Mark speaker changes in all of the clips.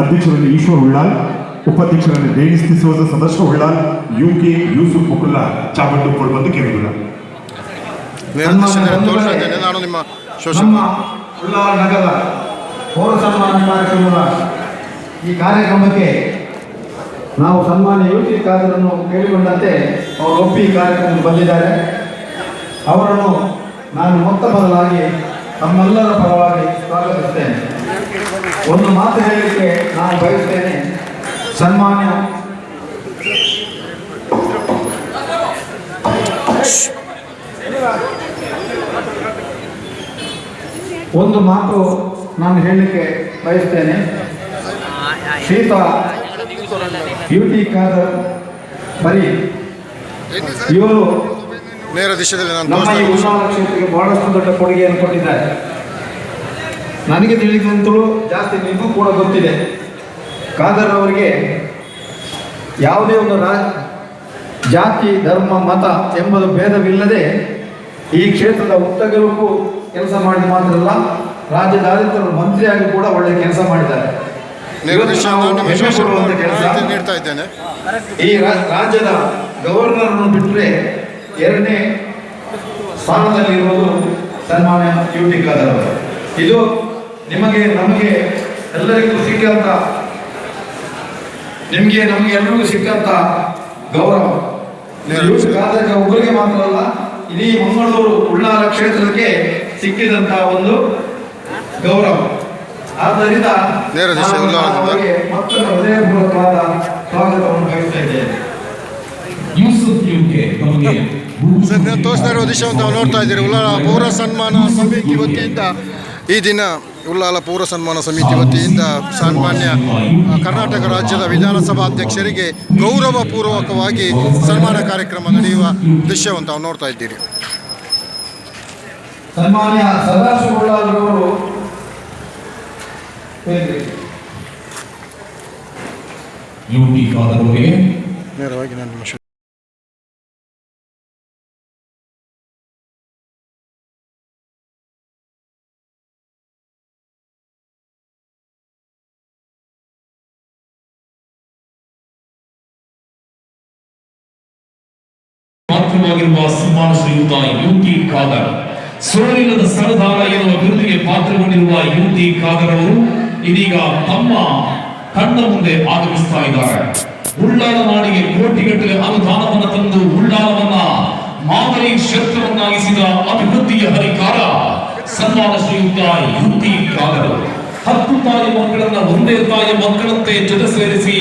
Speaker 1: ಅಧ್ಯಕ್ಷರಲ್ಲಿ Eshwar Ullal ಉಪಾಧ್ಯಕ್ಷರಲ್ಲಿ Denis ಸೋದ ಸದಸ್ಯ Ullal U K Yusuf ಮುಕುಲ್ಲಾ ಚಾಮಂಡು ಕೊಡುವಂತ ಕೇಳಿಲ್ಲ
Speaker 2: ನಾನು ನಿಮ್ಮ ಶೋಷಕ
Speaker 3: ನಮ್ಮ ಉಳ್ಳಾಲ ನಗರ ಪೌರ ಸನ್ಮಾನ ಕಾರ್ಯಕ್ರಮದ ಈ ಕಾರ್ಯಕ್ರಮಕ್ಕೆ ನಾವು ಸನ್ಮಾನ್ಯ ಯುವತಿ ಕಾದರನ್ನು ಕೇಳಿಕೊಂಡಂತೆ ಅವರು ಒಪ್ಪಿ ಈ ಕಾರ್ಯಕ್ರಮಕ್ಕೆ ಬಂದಿದ್ದಾರೆ. ಅವರನ್ನು ನಾನು ಮೊತ್ತ ಬದಲಾಗಿ ತಮ್ಮೆಲ್ಲರ ಪರವಾಗಿ ಸ್ವಾಗತಿಸ್ತೇನೆ. ಒಂದು ಮಾತು ಹೇಳಲಿಕ್ಕೆ ನಾನು ಬಯಸ್ತೇನೆ ಸನ್ಮಾನ್ಯ ಒಂದು ಮಾತು ನಾನು ಹೇಳಲಿಕ್ಕೆ ಬಯಸ್ತೇನೆ ಶೀತ ಬ್ಯೂಟಿ ಕಾದರ್ ಬರೀ. ಇವರು
Speaker 2: ನೇರ ದಿಶೆಯಲ್ಲಿ ನಾನು
Speaker 3: ನಮ್ಮ ಈ
Speaker 2: ಇದ್ದೇನೆ
Speaker 3: ಕ್ಷೇತ್ರಕ್ಕೆ ಬಹಳಷ್ಟು ದೊಡ್ಡ ಕೊಡುಗೆಯನ್ನು ಕೊಟ್ಟಿದ್ದಾರೆ. ನನಗೆ ತಿಳಿದಂತಲೂ ಜಾಸ್ತಿ ನಿಮಗೂ ಕೂಡ ಗೊತ್ತಿದೆ. ಖಾದರ್ ಅವರಿಗೆ ಯಾವುದೇ ಒಂದು ರಾ ಜಾತಿ ಧರ್ಮ ಮತ ಎಂಬುದು ಭೇದವಿಲ್ಲದೆ ಈ ಕ್ಷೇತ್ರದ ಉತ್ತಗಲಕ್ಕೂ ಕೆಲಸ ಮಾಡಿದ ಮಾತ್ರ ಅಲ್ಲ ರಾಜ್ಯದ ಆಡಳಿತ ಮಂತ್ರಿಯಾಗಿ ಕೂಡ ಒಳ್ಳೆ ಕೆಲಸ ಮಾಡಿದ್ದಾರೆ. ಈ ರಾಜ್ಯದ ಗವರ್ನರ್ ಬಿಟ್ಟರೆ ಎರಡನೇ ಸ್ಥಾನದಲ್ಲಿರುವುದು ಸನ್ಮಾನ್ಯ ಯು ಟಿ ಖಾದರ್ ಅವರು. ಇದು ನಿಮಗೆ ನಮಗೆ ಎಲ್ಲರಿಗೂ ಸಿಕ್ಕಂತ ನಿಮಗೆ ನಮಗೆ ಎಲ್ಲರಿಗೂ ಸಿಕ್ಕಂತ ಗೌರವ. ಖಾದರ್ ಒಬ್ಬರಿಗೆ ಮಾತ್ರ ಅಲ್ಲ ಇಡೀ ಮಂಗಳೂರು ಉಳ್ಳಾಲ ಕ್ಷೇತ್ರಕ್ಕೆ ಸಿಕ್ಕಿದಂತ ಒಂದು ಗೌರವ. ಆದ್ದರಿಂದ
Speaker 2: ನೇರ ದಿಶೆ
Speaker 3: ನಾನು ಮತ್ತೊಮ್ಮೆ ಹೃದಯಪೂರ್ವಕವಾದ ಸ್ವಾಗತವನ್ನು ಬಯಸ್ತಾ ಇದ್ದೇನೆ.
Speaker 4: ಯೂಸುಫ್ ಯುಕೆ ನಮಗೆ
Speaker 2: ಸರ್ ನೀವು ತೋರಿಸ್ತಾ ಇರೋ ದೃಶ್ಯವನ್ನು ನೋಡ್ತಾ ಇದ್ದೀರಿ. ಉಳ್ಳಾಲ ಪೌರ ಸನ್ಮಾನ ಸಮಿತಿ ವತಿಯಿಂದ ಈ ದಿನ ಉಳ್ಳಾಲ ಪೌರ ಸನ್ಮಾನ ಸಮಿತಿ ವತಿಯಿಂದ ಸನ್ಮಾನ್ಯ ಕರ್ನಾಟಕ ರಾಜ್ಯದ ವಿಧಾನಸಭಾ ಅಧ್ಯಕ್ಷರಿಗೆ ಗೌರವಪೂರ್ವಕವಾಗಿ ಸನ್ಮಾನ ಕಾರ್ಯಕ್ರಮ ನಡೆಯುವ ದೃಶ್ಯವನ್ನು ತಾವು ನೋಡ್ತಾ ಇದ್ದೀರಿ. ನೇರವಾಗಿ ನಾನು
Speaker 4: ಪಾತ್ರವಾಗಿರುವ ಸನ್ಮಾನ ಶ್ರೀಯುತ ಯು ಟಿ ಖಾದರ್. ಸೋಲಿಲ್ಲದ ಸರದಾರ ಎನ್ನುವ ಬಿರುದಿಗೆ ಪಾತ್ರಗೊಂಡಿರುವ ಯು ಟಿ ಖಾದರ್ ಅವರು ಇದೀಗ ತಮ್ಮ ಕಣ್ಣ ಮುಂದೆ ಆಗಮಿಸ್ತಾ ಇದ್ದಾರೆ. ಉಳ್ಳಾಲ ನಾಡಿಗೆ ಕೋಟಿಗಟ್ಟಲೆ ಅನುದಾನವನ್ನ ತಂದು ಉಳ್ಳಾಲವನ್ನ ಮಾದರಿ ಕ್ಷೇತ್ರವನ್ನಾಗಿಸಿದ ಅಭಿವೃದ್ಧಿಯ ಹರಿಕಾರ ಸನ್ಮಾನ ಶ್ರೀಯುತ ಯು ಟಿ ಖಾದರ್ ಹತ್ತು ತಾಯಿ ಮಕ್ಕಳನ್ನ ಒಂದೇ ತಾಯಿ ಮಕ್ಕಳಂತೆ ಜೊತೆ ಸೇರಿಸಿ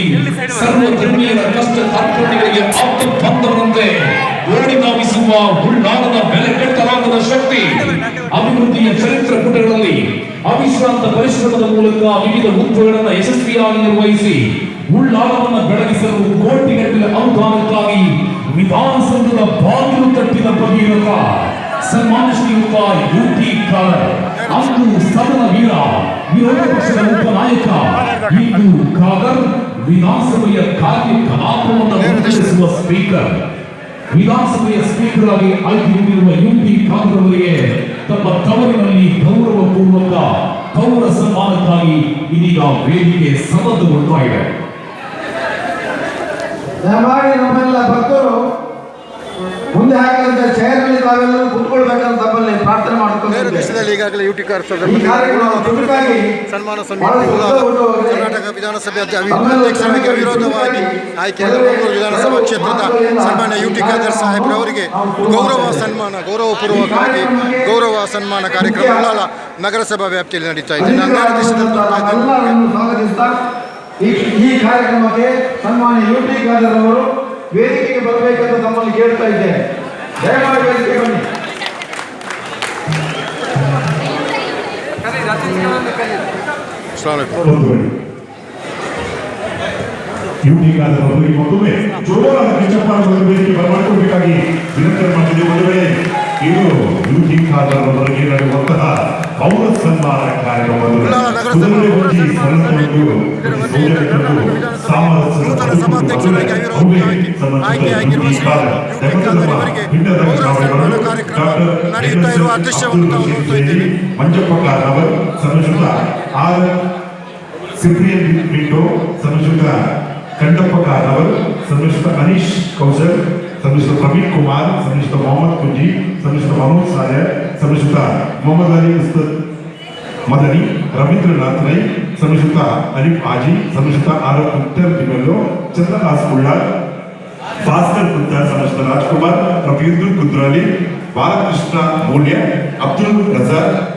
Speaker 4: ಸರ್ವ ಧರ್ಮೀಯರ ಕಷ್ಟ ಕಾರ್ಪಣ್ಯಗಳಿಗೆ ಅಭಿವೃದ್ಧಿಯ ಚರಿತ್ರ ಪುಟಗಳಲ್ಲಿ ಅವಿಶ್ರಾಂತ ಪರಿಶ್ರಮದ ಮೂಲಕ ವಿವಿಧ ಹುದ್ದೆಗಳನ್ನು ಯಶಸ್ವಿಯಾಗಿ ನಿರ್ವಹಿಸಿ ಉಳ್ಳಾಳವನ್ನು ಬೆಳಗಿಸಲು ಕೋಟಿಗಟ್ಟಲೆ ಅನುದಾನಕ್ಕಾಗಿ ವಿಧಾನಸೌಧದ ಬಾಗಿಲು ತಟ್ಟಿದ ಭಗೀರಥ ಸನ್ಮಾನ ಶ್ರೀಯುತ ಯು ಟಿ ಖಾದರ್, ಅಂದು ಸದನ ವೀರ, ವಿರೋಧ ಪಕ್ಷದ ಉಪನಾಯಕ, ಇಂದು ಖಾದರ್ ವಿಧಾನಸಭೆಯ ಕಾರ್ಯ ಕಲಾಪವನ್ನು ಸ್ಪೀಕರ್ ವಿಧಾನಸಭೆಯ ಸ್ಪೀಕರ್ ಆಗಿ ಆಯ್ಕೆಗೊಂಡಿರುವ ಯು ಪಿ ಖಾದರ್ ಅವರಿಗೆ ತಮ್ಮ ತವರಿನಲ್ಲಿ ಗೌರವಪೂರ್ವಕ ಗೌರವ ಸನ್ಮಾನಕ್ಕಾಗಿ ಇದೀಗ ವೇದಿಕೆ ಸನ್ನದ್ಧಗೊಳ್ತಾ ಇದೆ
Speaker 3: ದಯಮಾಡಿ ನಮ್ಮೆಲ್ಲ ಭಕ್ತರು ಮುಂದೆ ಹಾಕಿದಂತ ಚೇರ್ನಲ್ಲಿ ತಾವೆಲ್ಲರೂ ಕುತ್ಕೊಳ್ಬೇಕಂತ
Speaker 2: ದೃಶ್ಯದಲ್ಲಿ ಈಗಾಗಲೇ ಯುಟಿ ಕಾರ್ ಸನ್ಮಾನ ಸಮಿತಿ. ಕರ್ನಾಟಕ ವಿಧಾನಸಭೆ ಅಧ್ಯ- ಅಧ್ಯಕ್ಷರಿಗೆ ವಿರೋಧವಾಗಿ ಆಯ್ಕೆಯಾದ ಮಂಗಳೂರು ವಿಧಾನಸಭಾ ಕ್ಷೇತ್ರದ ಸನ್ಮಾನ್ಯ ಯುಟಿ ಖಾದರ್ ಸಾಹೇಬ್ ಅವರಿಗೆ ಗೌರವ ಸನ್ಮಾನ ಗೌರವಪೂರ್ವಕವಾಗಿ ಗೌರವ ಸನ್ಮಾನ ಕಾರ್ಯಕ್ರಮ ಉಳ್ಳಾಲ ನಗರಸಭಾ ವ್ಯಾಪ್ತಿಯಲ್ಲಿ ನಡೀತಾ ಇದೆ.
Speaker 3: ಈ ಕಾರ್ಯಕ್ರಮಕ್ಕೆ ಸನ್ಮಾನ್ಯ ಯುಟಿ ಖಾದರ್ ಅವರು ವೇದಿಕೆಗೆ ಬರಬೇಕಂತ ತಮ್ಮಲ್ಲಿ ಕೇಳ್ತಾ ಇದ್ದೇನೆ. ದಯಮಾಡಿ ವೇದಿಕೆ ಬನ್ನಿ.
Speaker 1: ಯುಟಿಗಾದ ಅವರಿಗೆ ಮತ್ತೊಮ್ಮೆ ಜೋರಾದ ಕಿಚ್ಚಪ್ಪಾಡುಗಳನ್ನು ವೇದಿಕೆ ಬರಮಾಡಿಕೊಳ್ಬೇಕಾಗಿ ವಿನಂತಿ ಮಾಡ್ತಿದ್ದೇವೆ ಒಂದು ವೇಳೆ ಇದು ಯುಟಿ ಖಾದರ್ ಅವರಿಗೆ ನಡೆಯುವಂತಹ ಪೌರ ಸನ್ಮಾನ ಕಾರ್ಯಕ್ರಮವನ್ನು
Speaker 2: ನಡೆಯುತ್ತಾ ಇರುವ ದೃಶ್ಯವನ್ನು ನಾವು ನೋಡ್ತಾ ಇದ್ದೇವೆ
Speaker 1: ಮಂಜಪ್ಪ ಕಾರ್ನವರ್ ಸಂಸ್ಕೃತ ಆರ್ ಸಿಪ್ರಿಯನ್ ಪಿಂಟೋ ಸಂಸ್ಕೃತ ಕಂಡಪ್ಪ ಸಂಸ್ಕೃತ ಅನೀಶ್ ಕೌಶಲ್ ಸಮಿಶ್ರ ಪ್ರವೀಣ್ ಕುಮಾರ್ ಸಂಸ್ಕೃತ ಮೊಹಮ್ಮದ್ ಕುಂಜಿ ಸಂಸ್ಕೃತ ಮನೋಜ್ ಸಾಯರ್ సమయుత మొహమ్మద్ అలీ ఉస్తాద్ మదని రవీంద్రనాథ్ రై సమయుత అలీఫ్ ఆజీ సమయుత ఆరఫ్ ముక్తర్ దిగల్లో చంద్రహాస్ ఉల్లార్ భాస్కర్ గుద్దార్ సమయుత రాజ్ కుమార్ రవీంద్ర కుద్రాలి బాలకృష్ణ మూల్య అబ్దుల్ రజాక్